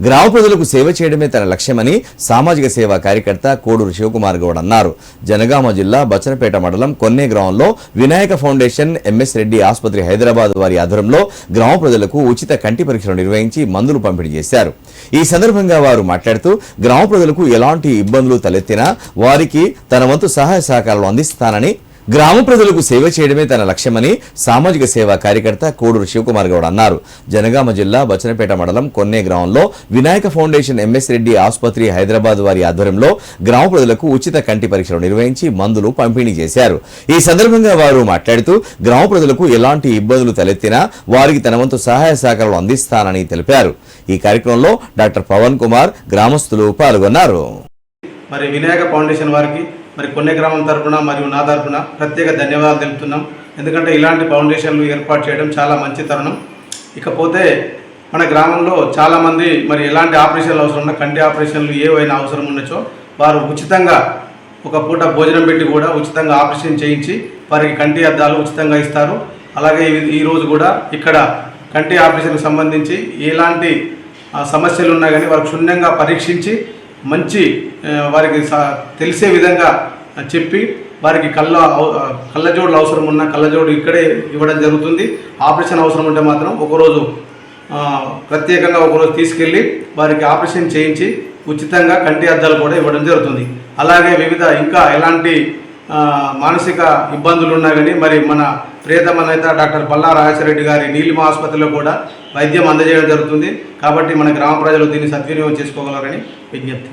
గ్రామ ప్రజలకు సేవ చేయడమే తన లక్ష్యమని సామాజిక సేవా కార్యకర్త కోడూరు శివకుమార్ గౌడ్ అన్నారు. జనగామ జిల్లా బచ్చనపేట మండలం కొన్నే గ్రామంలో వినాయక ఫౌండేషన్ ఎంఎస్ రెడ్డి ఆసుపత్రి హైదరాబాద్ వారి ఆధ్వర్యంలో గ్రామ ప్రజలకు ఉచిత కంటి పరీక్షలు నిర్వహించి మందులు పంపిణీ చేశారు. ఈ సందర్భంగా వారు మాట్లాడుతూ గ్రామ ప్రజలకు ఎలాంటి ఇబ్బందులు తలెత్తినా వారికి తన వంతు సహాయ సహకారాలు అందిస్తానని గ్రామ ప్రజలకు సేవ చేయడమే తన లక్ష్యమని సామాజిక సేవా కార్యకర్త కోడూరు శివకుమార్ గౌడ్ అన్నారు. జనగామ జిల్లా బచ్చనపేట మండలం కొన్నే గ్రామంలో వినాయక ఫౌండేషన్ ఎంఎస్ రెడ్డి ఆసుపత్రి హైదరాబాద్ వారి ఆధ్వర్యంలో గ్రామ ప్రజలకు ఉచిత కంటి పరీక్షలు నిర్వహించి మందులు పంపిణీ చేశారు. ఈ సందర్భంగా వారు మాట్లాడుతూ గ్రామ ప్రజలకు ఎలాంటి ఇబ్బందులు తలెత్తినా వారికి తన వంతు సహాయ సహకారాలు అందిస్తానని తెలిపారు. ఈ కార్యక్రమంలో డాక్టర్ పవన్ కుమార్ గ్రామస్తులు పాల్గొన్నారు. మరి వినాయక ఫౌండేషన్ వారికి మరి కొన్నే గ్రామం తరపున మరియు నా తరపున ప్రత్యేక ధన్యవాదాలు తెలుపుతున్నాం. ఎందుకంటే ఇలాంటి ఫౌండేషన్లు ఏర్పాటు చేయడం చాలా మంచి తరుణం. ఇకపోతే మన గ్రామంలో చాలామంది మరి ఎలాంటి ఆపరేషన్లు అవసరం ఉన్నా కంటి ఆపరేషన్లు ఏవైనా అవసరం ఉన్నచో వారు ఉచితంగా ఒక పూట భోజనం పెట్టి కూడా ఉచితంగా ఆపరేషన్ చేయించి వారికి కంటి అద్దాలు ఉచితంగా ఇస్తారు. అలాగే ఈ- ఈరోజు కూడా ఇక్కడ కంటి ఆపరేషన్కి సంబంధించి ఎలాంటి సమస్యలు ఉన్నా కానీ వారు క్షుణ్ణంగా పరీక్షించి మంచి వారికి స- తెలిసే విధంగా చెప్పి వారికి కళ్ళ అవ- కళ్ళజోడులు అవసరం ఉన్న కళ్ళజోడు ఇక్కడే ఇవ్వడం జరుగుతుంది. ఆపరేషన్ అవసరం ఉంటే మాత్రం ఒకరోజు ప్రత్యేకంగా ఒకరోజు తీసుకెళ్ళి వారికి ఆపరేషన్ చేయించి ఉచితంగా కంటి అద్దాలు కూడా ఇవ్వడం జరుగుతుంది. అలాగే వివిధ ఇంకా ఎలాంటి మానసిక ఇబ్బందులు ఉన్నా కానీ మరి మన ప్రియతమ నేత డాక్టర్ పల్లా రాజశరెడ్డి గారి నీలిమ ఆసుపత్రిలో కూడా వైద్యం అందజేయడం జరుగుతుంది. కాబట్టి మన గ్రామ ప్రజలు దీన్ని సద్వినియోగం చేసుకోగలరని విజ్ఞప్తి.